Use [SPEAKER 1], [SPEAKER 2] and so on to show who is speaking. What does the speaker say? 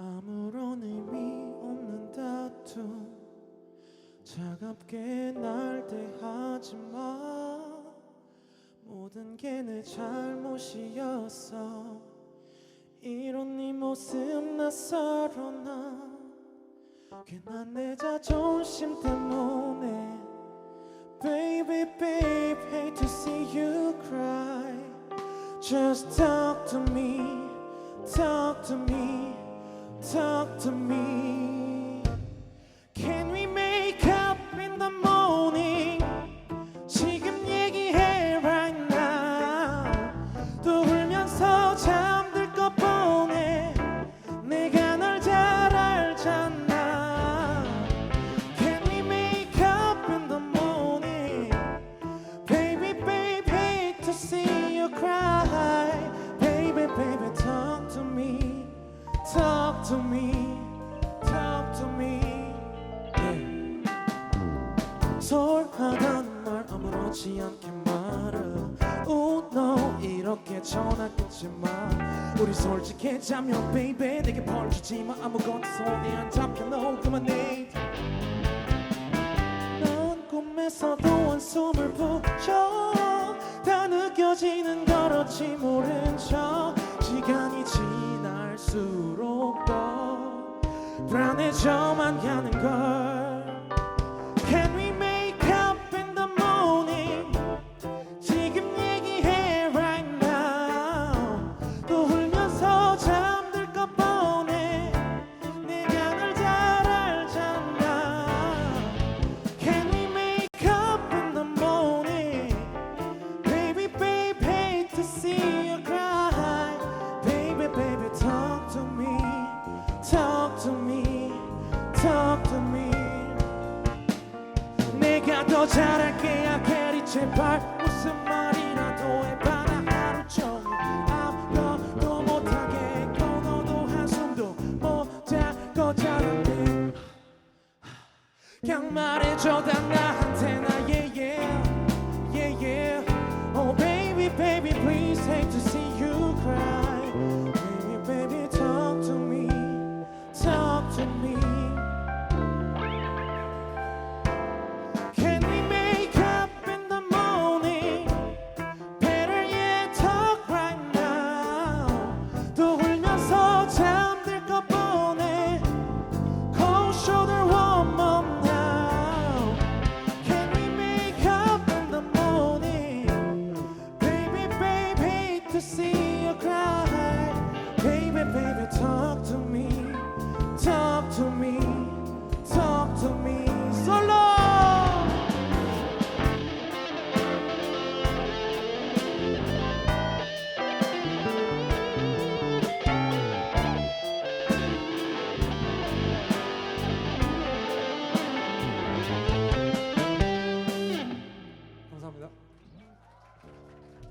[SPEAKER 1] 아무런 의미 없는 다툼. 차갑게 날 대하지 마. 모든 게 내 잘못이었어 이런 네 모습 낯설어 나. 괜한 내 자존심 때문에. Baby babe hate to see you cry. Just talk to me Talk to me Talk to me Can we make up in the morning 지금 얘기해 right now 또 울면서 잠들 것 뻔해 내가 널 잘 알잖아 Can we make up in the morning Baby baby hate to see you cry Baby baby talk to me Talk to me Talk to me. Yeah. 소홀하다는 말 아무렇지 않게 말해. Oh no 이렇게 전화 끊지 마. 우리 솔직해자면 baby 내게 벌 주지 마. 아무것도 손에 안 잡혀. No 그만해 넌 꿈에서도 한숨을 붙여. 다 느껴지는 걸 어찌 모른 척 Talk to me Talk to me. 내가 더 잘할게 야 캐리 제발. 무슨 말이라도 해봐 나 하루 종일 아무것도 못하겠고 너도 한숨도 못 자고 자는데. 그냥 말해줘 다 나한테 나 yeah yeah yeah yeah